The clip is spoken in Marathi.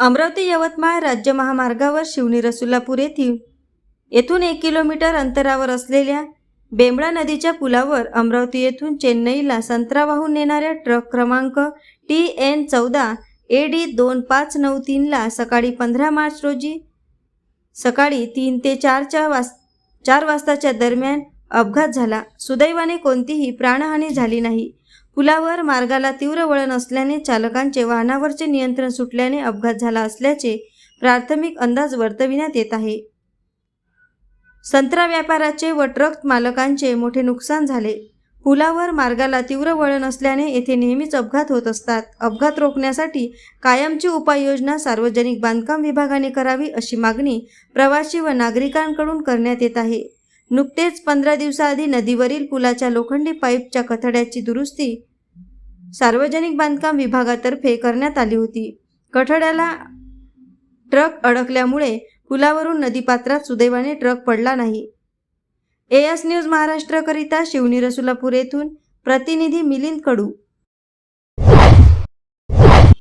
अमरावती यवतमाळ राज्य महामार्गावर शिवनी रसुल्लापूर येथील येथून एक किलोमीटर अंतरावर असलेल्या बेंबळा नदीच्या पुलावर अमरावती येथून चेन्नईला संत्रा वाहून नेणाऱ्या ट्रक क्रमांक टी एन चौदा ए डी दोन पाच नऊ तीनला सकाळी पंधरा मार्च रोजी सकाळी तीन ते चारच्या वास चार वाजताच्या दरम्यान अपघात झाला. सुदैवाने कोणतीही प्राणहानी झाली नाही. पुलावर मार्गाला तीव्र वळण असल्याने चालकांचे वाहनावरचे नियंत्रण सुटल्याने अपघात झाला असल्याचे प्राथमिक अंदाज वर्तविण्यात येत आहे. संत्रा व्यापाराचे व ट्रक मालकांचे मोठे नुकसान झाले. पुलावर मार्गाला तीव्र वळण असल्याने येथे नेहमीच अपघात होत असतात. अपघात रोखण्यासाठी कायमची उपाययोजना सार्वजनिक बांधकाम विभागाने करावी अशी मागणी प्रवासी व नागरिकांकडून करण्यात येत आहे. नुकतेच पंधरा दिवसाआधी नदीवरील पुलाच्या लोखंडी पाईपच्या कथड्याची दुरुस्ती सार्वजनिक बांधकाम विभागातर्फे करण्यात आली होती. कठड्याला ट्रक अडकल्यामुळे पुलावरून नदीपात्रात सुदैवाने ट्रक पडला नाही. एएस न्यूज महाराष्ट्रकरिता शिवनी रसुलापूर येथून प्रतिनिधी मिलिंद कडू